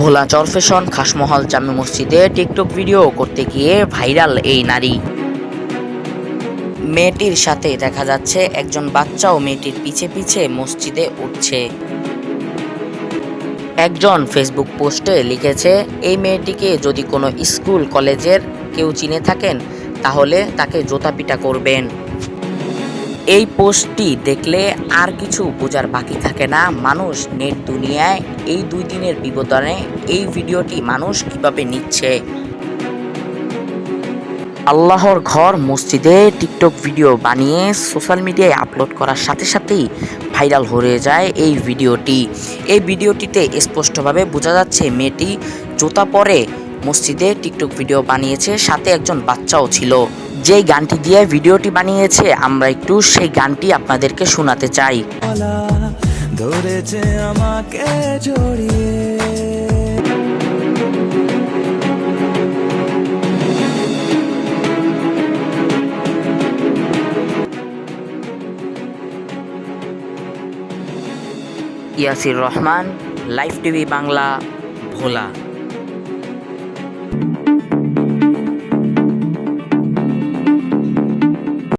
ভোলা চরফেশন খাসমহল, জামে মসজিদে TikTok video করতে গিয়ে ভাইরাল এই নারী। মেয়েটির সাথে দেখা যাচ্ছে একজন বাচ্চাও মেয়েটির পিছে পিছে মসজিদে উঠছে। একজন ফেসবুক পোস্টে লিখেছে, এই মেয়েটিকে যদি কোনো স্কুল, কলেজের কেউ চিনে থাকেন, তাহলে তাকে জোতাপিটা করবেন। এই পোস্টটি দেখলে আর কিছু বোঝার বাকি থাকে না। মানুষ নেট দুনিয়ায় এই দুই দিনের বিবদনে এই ভিডিওটি মানুষ কীভাবে নিচ্ছে? আল্লাহর ঘর, মসজিদে টিকটক ভিডিও বানিয়ে সোশ্যাল মিডিয়ায় আপলোড করার সাথে সাথেই ভাইরাল হয়ে যায় এই ভিডিওটি। এই ভিডিওটিতে স্পষ্টভাবে বোঝা যাচ্ছে মেয়েটি জুতা পরে মসজিদে টিকটক ভিডিও বানিয়েছে, সাথে একজন বাচ্চাও ছিল। যেই গানটি দিয়ে ভিডিওটি বানিয়েছে আমরা একটু সেই গানটি আপনাদেরকে শোনাতে চাই। ধরেছে আমাকে জড়িয়ে। Yasir Rahman live TV Bangla Bhola.